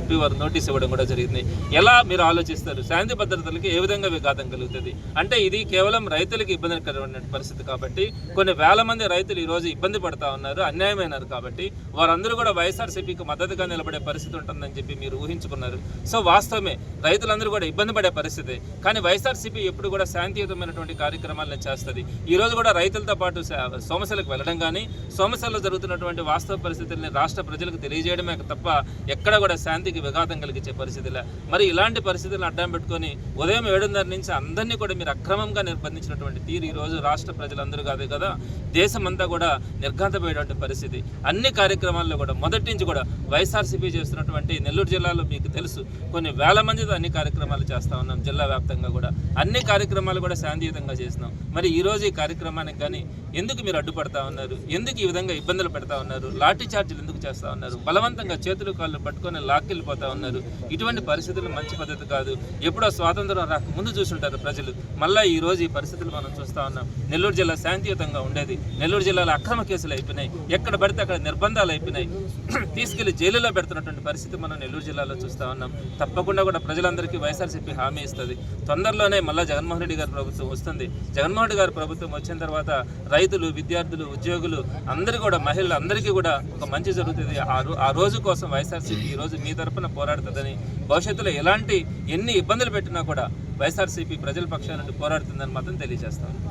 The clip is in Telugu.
చెప్పి వారు నోటీస్ ఇవ్వడం కూడా జరిగింది. ఎలా మీరు ఆలోచిస్తారు? శాంతి భద్రతలకి ఏ విధంగా విఘాతం కలుగుతుంది? అంటే ఇది కేవలం రైతులకు ఇబ్బందికరమైన పరిస్థితి కాబట్టి కొన్ని వేల మంది రైతులు ఈ రోజు ఇబ్బంది పడతా ఉన్నారు అన్యాయమైనారు కాబట్టి వారందరూ కూడా వైఎస్ఆర్సీపీకి మద్దతుగా నిలబడే పరిస్థితి ఉంటుందని చెప్పి మీరు ఊహించుకున్నారు. సో వాస్తవమే రైతులందరూ కూడా ఇబ్బంది పడే పరిస్థితి కానీ వైఎస్ఆర్సీపీ ఎప్పుడు కూడా శాంతియుతమైనటువంటి కార్యక్రమాలను చేస్తుంది. ఈ రోజు కూడా రైతులతో పాటు సోమశలకు వెళ్ళడం కానీ సోమశలలో జరుగుతున్నటువంటి వాస్తవ పరిస్థితుల్ని రాష్ట్ర ప్రజలకు తెలియజేయడమే తప్ప ఎక్కడ కూడా శాంతి శాంతికి విఘాతం కలిగించే పరిస్థితిలో. మరి ఇలాంటి పరిస్థితులను అడ్డం పెట్టుకొని ఉదయం ఏడున్నర నుంచి అందరినీ కూడా మీరు అక్రమంగా నిర్బంధించినటువంటి తీరు ఈ రోజు రాష్ట్ర ప్రజలందరూ కాదు కదా? దేశమంతా కూడా నిర్ఘాతపోయేటువంటి పరిస్థితి. అన్ని కార్యక్రమాల్లో కూడా మొదటి నుంచి కూడా వైఎస్ఆర్సీపీ చేస్తున్నటువంటి నెల్లూరు జిల్లాలో మీకు తెలుసు కొన్ని వేల మందితో అన్ని కార్యక్రమాలు చేస్తా ఉన్నాం జిల్లా వ్యాప్తంగా కూడా. అన్ని కార్యక్రమాలు కూడా శాంతియుతంగా చేస్తున్నాం మరి ఈ రోజు ఈ కార్యక్రమానికి కానీ ఎందుకు మీరు అడ్డుపడతా ఉన్నారు? ఎందుకు ఈ విధంగా ఇబ్బందులు పెడతా ఉన్నారు? లాఠీ చార్జీలు ఎందుకు చేస్తా ఉన్నారు? బలవంతంగా చేతులు కాళ్ళు పట్టుకొని లాక్కెళ్ళిపోతా ఉన్నారు. ఇటువంటి పరిస్థితులు మంచి పద్ధతి కాదు. ఎప్పుడో స్వాతంత్రం రాకముందు చూసుంటారు ప్రజలు. మళ్ళీ ఈ రోజు ఈ పరిస్థితులు మనం చూస్తా ఉన్నాం. నెల్లూరు జిల్లా శాంతియుతంగా ఉండేది. నెల్లూరు జిల్లాలో అక్రమ కేసులు అయిపోయినాయి. ఎక్కడ పడితే అక్కడ నిర్బంధాలు అయిపోయినాయి. తీసుకెళ్ళి జైలులో పెడుతున్నటువంటి పరిస్థితి మనం నెల్లూరు జిల్లాలో చూస్తా ఉన్నాం. తప్పకుండా కూడా ప్రజలందరికీ వైఎస్ఆర్సీపీ హామీ ఇస్తుంది. తొందరలోనే మళ్ళీ జగన్మోహన్ రెడ్డి గారి ప్రభుత్వం వస్తుంది. జగన్మోహన్ రెడ్డి గారి ప్రభుత్వం వచ్చిన తర్వాత రైతులు విద్యార్థులు ఉద్యోగులు అందరూ కూడా మహిళలు అందరికీ కూడా ఒక మంచి జరుగుతుంది. ఆ ఆ రోజు కోసం వైఎస్ఆర్సీపీ ఈ రోజు మీద తరపున పోరాడుతుందని భవిష్యత్తులో ఎలాంటి ఎన్ని ఇబ్బందులు పెట్టినా కూడా వైఎస్ఆర్సీపీ ప్రజల పక్షాన పోరాడుతుందని మాత్రం తెలియజేస్తాను.